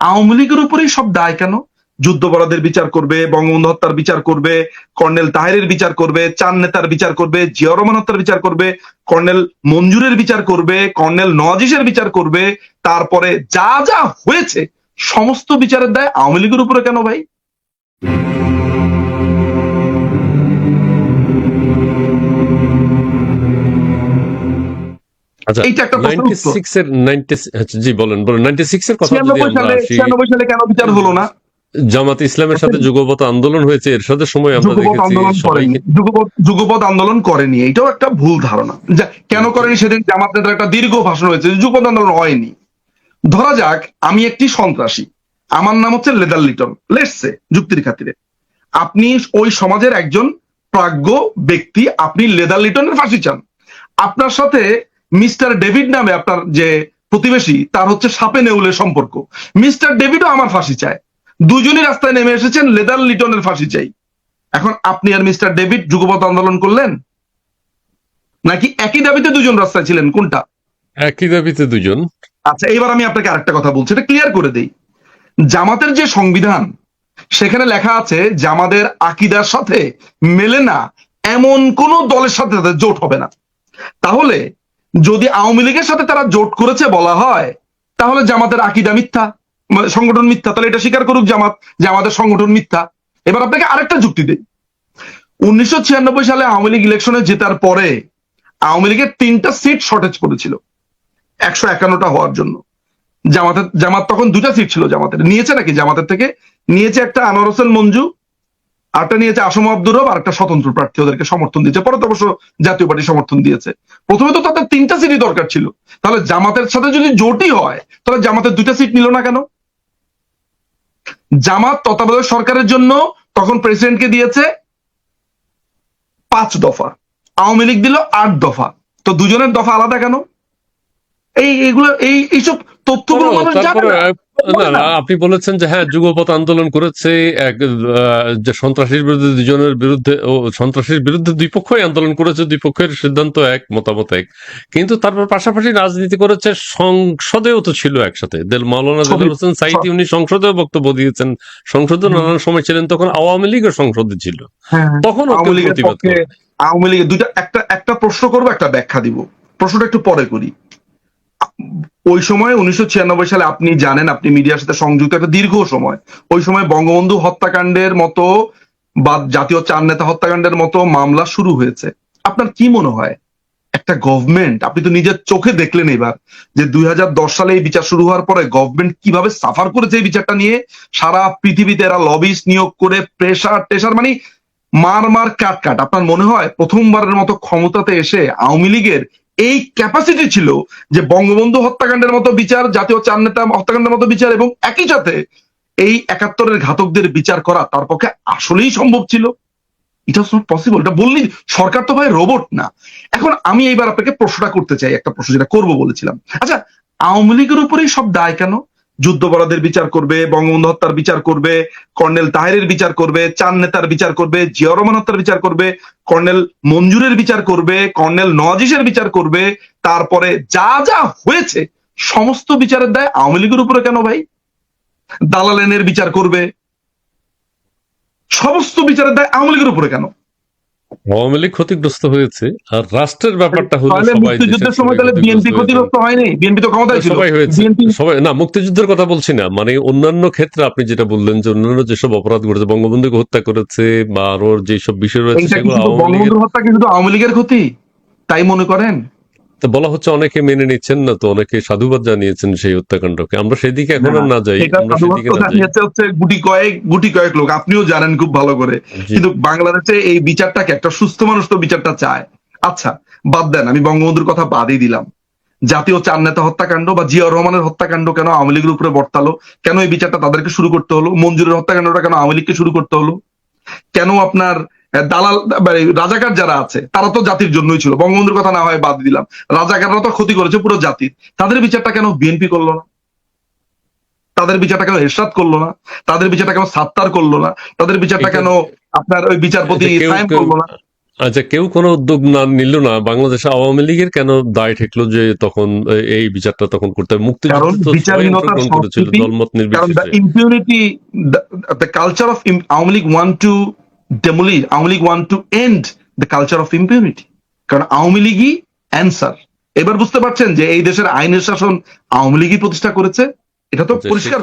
আওয়ামী লীগের উপরেই সব দায় কেন? যুদ্ধপরাধের বিচার করবে বঙ্গবন্ধু হত্যার বিচার করবে, কর্নেল তাহেরের বিচার করবে চান নেতার বিচার করবে, জিয়া রহমান হত্যার বিচার করবে, কর্নেল মঞ্জুরের বিচার করবে, কর্নেল নওয়াজিসের বিচার করবে, তারপরে যা যা হয়েছে, সমস্ত বিচারের দায় আওয়ামী লীগের উপরে কেন ভাই? আচ্ছা এইটা একটা প্রশ্নের নাইনটি এর 96 আচ্ছা, জি বলেন বলেন নাইনটি সিক্স এর কথা যদি আমরা সালে আসি, ছিয়ানব্বই সালে কেন বিচার হলো না? জামাত ইসলামের সাথে যুগপত আন্দোলন হয়েছে এরশাদের সময় আমরা দেখেছি আন্দোলন করেনি। আন্দোলন এটাও একটা ভুল ধারণা। কেন করেনি সেদিন জামাত নেতার একটা দীর্ঘ ভাষণ হয়েছে যে যুগপৎ আন্দোলন হয়নি। ধরা যাক আমি একটি সন্ত্রাসী। আমার নাম হচ্ছে লেদার লিটন লেটসে যুক্তির খাতিরে। আপনি ওই সমাজের একজন প্রাজ্ঞ ব্যক্তি আপনি লেদার লিটনের ফাঁসি চান। আপনার সাথে মিস্টার ডেভিড নামে আপনার যে প্রতিবেশী তার হচ্ছে সাপে নেউলের সম্পর্ক। মিস্টার ডেভিডও আমার ফাঁসি চায়। দুজনই রাস্তায় নেমে এসেছেন লেদার লিটনের ফাঁসি চাই। এখন আপনি আর মিস্টার ডেভিড যুগপৎ আন্দোলন করলেন? নাকি একই দাবিতে দুজন রাস্তায় ছিলেন? কোনটা? একই দাবিতে দুজন। আচ্ছা এবার আমি আপনাকে আরেকটা কথা বলছি এটা ক্লিয়ার করে দেই। জামাতের যে সংবিধান সেখানে লেখা আছে জামাদের আকিদার সাথে মেলে না এমন কোন দলের সাথে জোট হবে না। তাহলে যদি আওয়ামী লীগের সাথে তারা জোট করেছে বলা হয়, তাহলে জামাতের আকিদা মিথ্যা সংগঠন মিথ্যা, তাহলে এটা স্বীকার করুক জামাত যে আমাদের সংগঠন মিথ্যা। এবার আপনাকে আরেকটা যুক্তি দেই। উনিশশো ছিয়ানব্বই সালে আওয়ামী লীগ ইলেকশনে জেতার পরে আওয়ামী লীগের তিনটা সিট শর্টেজ করেছিল একশো একান্নটা হওয়ার জন্য। জামাতের, জামাত তখন দুটা সিট ছিল জামাতের। নিয়েছে নাকি? জামাতের থেকে নিয়েছে একটা আনোয়ার হোসেন মঞ্জু আরেকটা নিয়েছে আসম আব্দুর রব আর একটা স্বতন্ত্র প্রার্থী ওদেরকে সমর্থন দিয়েছে। পরে তো অবশ্য জাতীয় পার্টি সমর্থন দিয়েছে। প্রথমে তো তাদের তিনটা সিটই দরকার ছিল। তাহলে জামাতের সাথে যদি জোটই হয়, তাহলে জামাতের দুইটা সিট নিল না কেন? জামাত তত্ত্বাবধায়ক সরকারের জন্য তখন প্রেসিডেন্টকে দিয়েছে পাঁচ দফা। আওয়ামী লীগ দিল আট দফা। তো দুজনের দফা আলাদা কেন? এই, এগুলো, এই, এইসব তথ্যগুলো মানুষ জানে না। না না আপনি বলেছেন যে হ্যাঁ যুগপথ আন্দোলন করেছে এক যে সন্ত্রাসীর বিরুদ্ধে দুজনের বিরুদ্ধে ও সন্ত্রাসীর বিরুদ্ধে দুই পক্ষই আন্দোলন করেছে দুই পক্ষের সিদ্ধান্ত এক মতামত এক। কিন্তু তারপর পাশাপাশি রাজনীতি করেছে সংসদেও তো ছিল একসাথে। দেল মাওলানা সবই- দেল হোসেন সাইদি উনি সংসদেও বক্তব্য দিয়েছেন। সংসদে নানান সময় ছিলেন তখন আওয়ামী লীগের সংসদে ছিল। তখন আওয়ামী লীগের প্রতিবাদ আওয়ামী লীগের দুইটা একটা একটা প্রশ্ন করব একটা ব্যাখ্যা দিব। প্রশ্নটা একটু পরে করি। ওই সময় উনিশশো ছিয়ানব্বই সালে আপনি জানেন, আপনি মিডিয়ার সাথে সংযুক্ত একটা দীর্ঘ সময়। ওই সময় বঙ্গবন্ধু হত্যাকাণ্ডের মতো বা জাতীয় চার নেতা হত্যাকাণ্ডের মতো মামলা শুরু হয়েছে। আপনার কি মনে হয়? একটা গভর্নমেন্ট আপনি তো নিজের চোখে দেখলেন এবার, যে দুই হাজার দশ সালে এই বিচার শুরু হওয়ার পরে গভর্নমেন্ট কীভাবে সাফার করেছে এই বিচারটা নিয়ে? সারা পৃথিবীতে এরা লবিস নিয়োগ করে প্রেশার টেশার মানে মার মার, কাট কাট। আপনার মনে হয় প্রথমবারের মতো ক্ষমতাতে এসে আওয়ামী লীগের এই ক্যাপাসিটি ছিল যে বঙ্গবন্ধু হত্যাকাণ্ডের মতো বিচার, জাতীয় চার নেতা হত্যাকাণ্ডের মতো বিচার এবং একই সাথে এই একাত্তরের ঘাতকদের বিচার করা তার পক্ষে আসলেই সম্ভব ছিল। ইট নট পসিবল এটা বললি, সরকার তো ভাই রোবট না। এখন আমি এইবার আপনাকে প্রশ্নটা করতে চাই, একটা প্রশ্ন যেটা করব বলেছিলাম। আচ্ছা আওয়ামী লীগের উপরেই সব দায় কেন? যুদ্ধপরাধের বিচার করবে বঙ্গবন্ধু হত্যার বিচার করবে, কর্নেল তাহেরের বিচার করবে চান নেতার বিচার করবে, জিয়া রহমান হত্যার বিচার করবে, কর্নেল মঞ্জুরের বিচার করবে, কর্নেল নওয়াজিসের বিচার করবে, তারপরে যা যা হয়েছে, সমস্ত বিচারের দায় আওয়ামী লীগের উপরে কেন ভাই? দালালেনের বিচার করবে, সমস্ত বিচারের দায় আওয়ামী লীগের উপরে কেন? আওয়ামী লীগ ক্ষতিগ্রস্ত হয়েছে আর রাষ্ট্রের ব্যাপারটা হলো সবাই মুক্তিযুদ্ধের সময় তাহলে বিএনপি ক্ষতিগ্রস্ত হয়নি? বিএনপি তো ক্ষমতায় ছিল। সবাই হয়েছে। সবাই না মুক্তিযুদ্ধের কথা বলছি না। মানে অন্যান্য ক্ষেত্রে আপনি যেটা বললেন যে অন্যান্য যেসব অপরাধ করেছে বঙ্গবন্ধুকে হত্যা করেছে বা আরও যেসব বিষয় রয়েছে সেগুলো আওয়ামী লীগের হত্যা কিন্তু আওয়ামী লীগের ক্ষতি। তাই মনে করেন? তো বলা হচ্ছে অনেকে মেনে নিচ্ছেন না তো অনেকে সাধুবাদ জানিয়েছেন সেই হত্যাকাণ্ডকে। আমরা সেদিকে এখন আর না যাই আমরা সেদিকে না যাই। হচ্ছে গুটি কয়েক গুটি কয়েক লোক আপনিও জানেন খুব ভালো করে। কিন্তু বাংলাদেশে এই বিচারটাকে একটা সুস্থ মানুষ তো বিচারটা চায়। আচ্ছা বাদ দেন আমি বঙ্গবন্ধুর কথা বাদই দিলাম। জাতীয় চার নেতা হত্যাকাণ্ড বা জিয়া রহমানের হত্যাকাণ্ড কেন আওয়ামী লীগের উপরে বর্তালো? কেন এই বিচারটা তাদেরকে শুরু করতে হলো? মঞ্জুরের হত্যাকাণ্ডটা কেন আওয়ামী লীগকে শুরু করতে হলো? কেন আপনার আহ, দালাল মানে রাজাকার যারা আছে তারা তো জাতির জন্যই ছিল। বঙ্গবন্ধুর কথা না হয় বাদ দিলাম। রাজাকাররা তো ক্ষতি করেছে পুরো জাতির। তাদের বিচারটা কেন বিএনপি করল না? তাদের বিচারটা কেন এরশাদ করল না? তাদের বিচারটা কেন সাত্তার করল না? তাদের বিচারটা কেন আপনার ওই বিচারপতি কেউ- করল না? আচ্ছা কেউ কোনো উদ্যোগ না নিল না। বাংলাদেশ আওয়ামী লীগের কেন দায় ঠেকলো যে তখন এই বিচারটা তখন করতে হবে? মুক্তিযুদ্ধ কারণ তো সবাই বিচারহীনতার অংশগ্রহণ করেছিল সংস্কৃতি, দলমত কারণ দ্য নির্বিশেষে impunity culture of Awami League one two ডেমোলি Awami League one two and the culture of impunity কারণ আওয়ামী লীগই অ্যান্সার এবার বুঝতে পারছেন যে এই দেশের আইনের শাসন আওয়ামী লীগই প্রতিষ্ঠা করেছে এটা তো পরিষ্কার